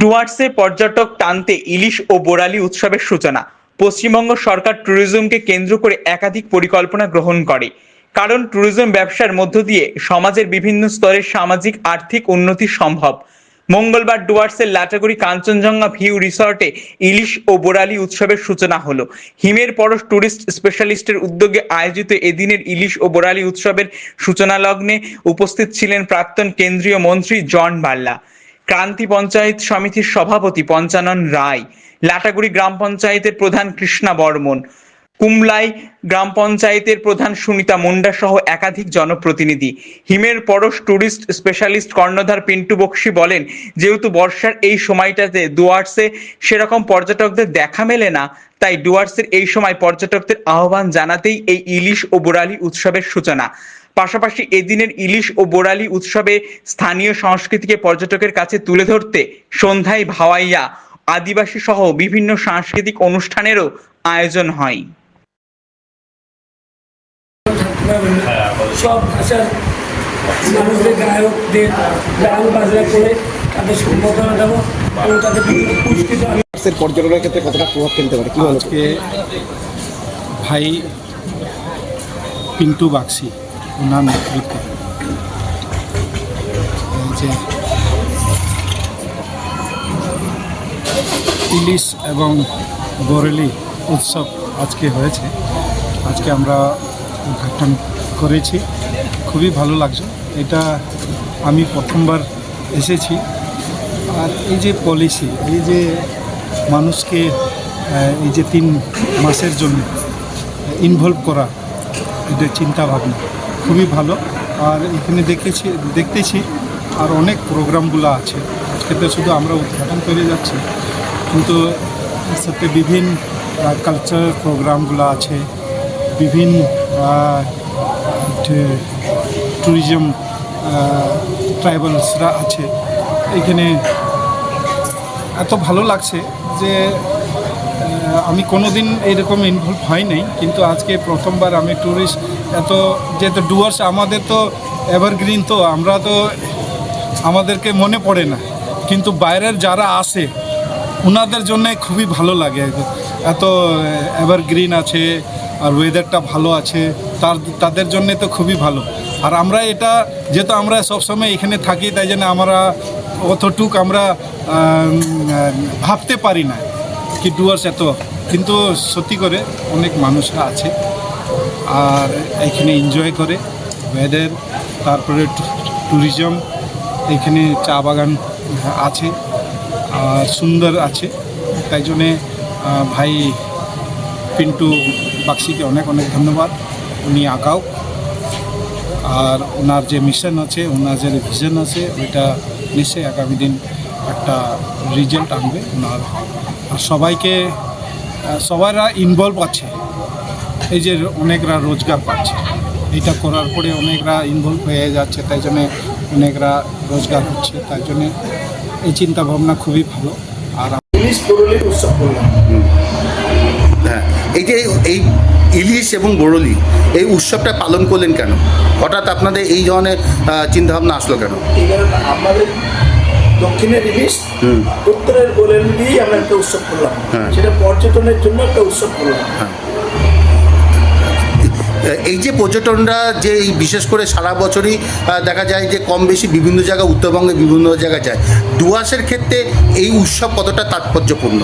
ডুয়ার্সে পর্যটক টানতে ইলিশ ও বোরালি উৎসবের সূচনা। পশ্চিমবঙ্গ সরকার ট্যুরিজমকে কেন্দ্র করে একাধিক পরিকল্পনা গ্রহণ করে। কারণ ট্যুরিজম ব্যবসার মধ্য দিয়ে সমাজের বিভিন্ন স্তরের সামাজিক, আর্থিক উন্নতি সম্ভব। মঙ্গলবার ডুয়ার্সের লাটাগুড়ি কাঞ্চনজঙ্ঘা ভিউ রিসর্টে ইলিশ ও বোরালি উৎসবের সূচনা হলো। হিমের পরশ ট্যুরিস্ট স্পেশালিস্টের উদ্যোগে আয়োজিত এদিনের ইলিশ ও বোরালি উৎসবের সূচনা লগ্নে উপস্থিত ছিলেন প্রাক্তন কেন্দ্রীয় মন্ত্রী জন বাল্লা। ক্রান্তি পঞ্চায়েত সমিতির সভাপতি পঞ্চানন রায়, লাটাগুড়ি গ্রাম পঞ্চায়েতের প্রধান কৃষ্ণা বর্মন, কুমলাই গ্রাম পঞ্চায়েতের প্রধান সুনিতা মুন্ডা সহ একাধিক জনপ্রতিনিধি। হিমের পরশ ট্যুরিস্ট স্পেশালিস্ট কর্ণধার পিন্টু বক্সি বলেন, যেহেতু বর্ষার এই সময়টাতে ডুয়ার্সে সেরকম পর্যটকদের দেখা মেলে না, তাই ডুয়ার্সের এই সময় পর্যটকদের আহ্বান জানাতেই এই ইলিশ ও বোরালি উৎসবের সূচনা। পাশাপাশি এদিনের ইলিশ ও বোরালি উৎসবে স্থানীয় সংস্কৃতিকে পর্যটকের কাছে তুলে ধরতে সন্ধ্যায় ভাওয়াইয়া আদিবাসী সহ বিভিন্ন সাংস্কৃতিক অনুষ্ঠানেরও আয়োজন হয়। সব ভাষার মানুষদের গায়কদের গান বাজনা করে তাদের সম্বোধনা দেবো এবং তাদের বিভিন্ন পুরস্কৃত আমি পর্যটনের ক্ষেত্রে কতটা প্রভাব ফেলতে পারে কি মনে আজকে ভাই পিন্টু বাক্সি এই যে ইলিশ এবং বরেলি উৎসব আজকে হয়েছে। আজকে আমরা উদ্ঘাটন করেছি। খুবই ভালো লাগছে। এটা আমি প্রথমবার এসেছি। আর এই যে পলিসি, এই যে মানুষকে এই যে তিন মাসের জন্য ইনভলভ করা এদের চিন্তা ভাবনা খুবই ভালো। আর এখানে দেখেছি, দেখতেছি আর অনেক প্রোগ্রামগুলো আছে। তো শুধু আমরা উদ্ঘাটন করে যাচ্ছি। কিন্তু সাথে বিভিন্ন কালচারাল প্রোগ্রামগুলো আছে। বিভিন্ন ট্যুরিজম ট্রাইবালসরা আছে। এখানে এত ভালো লাগছে যে আমি কোনো দিন এরকম ইনভলভ হয় নাই, কিন্তু আজকে প্রথমবার আমি ট্যুরিস্ট এত যেহেতু ডুয়ার্স আমাদের তো এভারগ্রিন তো আমরা তো আমাদেরকে মনে পড়ে না। কিন্তু বাইরের যারা আসে ওনাদের জন্য খুবই ভালো লাগে। এত এভারগ্রিন আছে, আর ওয়েদারটা ভালো আছে, তার, তাদের জন্য তো খুবই ভালো। আর আমরা এটা, যেহেতু আমরা সবসময় এখানে থাকি, তাই জন্য আমরা অতটুক আমরা ভাবতে পারি না। কি ডুয়ার্স এত? কিন্তু সত্যি করে অনেক মানুষরা আছে আর এখানে এনজয় করে ওয়েদার তারপরে ট্যুরিজম এখানে চা বাগান আছে আর সুন্দর আছে। তাই জন্যে ভাই পিন্টু বাক্সিকে অনেক অনেক ধন্যবাদ। উনি আঁকাও আর ওনার যে মিশন আছে, ওনার যে ভিশন আছে, ওইটা নিশ্চয়ই আগামী দিন একটা রেজাল্ট আনবে ওনার আর সবাইকে সবাইরা ইনভলভ আছে। এই যে অনেকরা রোজগার পাচ্ছে। এটা করার পরে অনেকরা ইনভলভ হয়ে যাচ্ছে তাই জন্যে অনেকরা রোজগার হচ্ছে তাই জন্যে এই চিন্তা ভাবনা খুবই ভালো। আর পুরুলির উৎসব করলাম। হ্যাঁ এই যে এই ইলিশ এবং বরলি এই উৎসবটা পালন করলেন কেন? হঠাৎ আপনাদের এই ধরনের চিন্তাভাবনা আসলো কেন? আমাদের দক্ষিণের ইলিশ উত্তরের গোলের দিয়েই আমরা একটা উৎসব করলাম। হ্যাঁ। সেটা পর্যটনের জন্য একটা উৎসব করলাম। এই যে পর্যটনরা যে এই বিশেষ করে সারা বছরই দেখা যায় যে কম বেশি বিভিন্ন জায়গায় উত্তরবঙ্গে বিভিন্ন জায়গায় যায়। ডুয়ার্সের ক্ষেত্রে এই উৎসব কতটা তাৎপর্যপূর্ণ?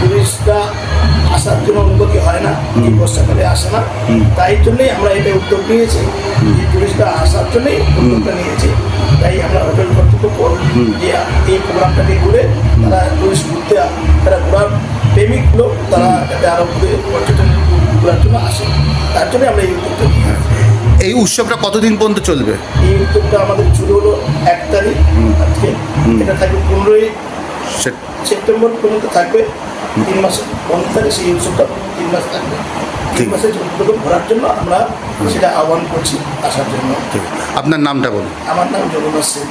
টুরিস্টরা আসার জন্য অনুমতি হয় না বর্ষাকালে আসে না। তাই জন্যই আমরা এটা উদ্যোগ নিয়েছি। টুরিস্টরা আসার জন্যই উদ্যোগটা নিয়েছি। তাই আমরা হোটেল কর্তৃপক্ষ যে এই প্রোগ্রামটাকে ঘুরে তারা টুরিস্ট ঘুরতে তারা ঘোরার প্রেমিক লোক তারা যাতে আরও ঘুরে পর্যটন ঘোরার জন্য আসে। তার জন্য আমরা এই উদ্যোগটা নিয়ে এই উৎসবটা কতদিন পর্যন্ত চলবে? এই উদ্যোগটা আমাদের শুরু হলো এক তারিখ আজকে। এটা থাকবে পনেরোই সেপ্টেম্বর পর্যন্ত থাকবে। তিন মাস বন্ধ তারিখ সেই উৎসবটা তিন মাস থাকবে। ঠিক। জন্য আমরা সেটা আহ্বান করছি আসার জন্য ঠিক। আপনার নামটা বলুন আমার নাম জগন্নাথ সেন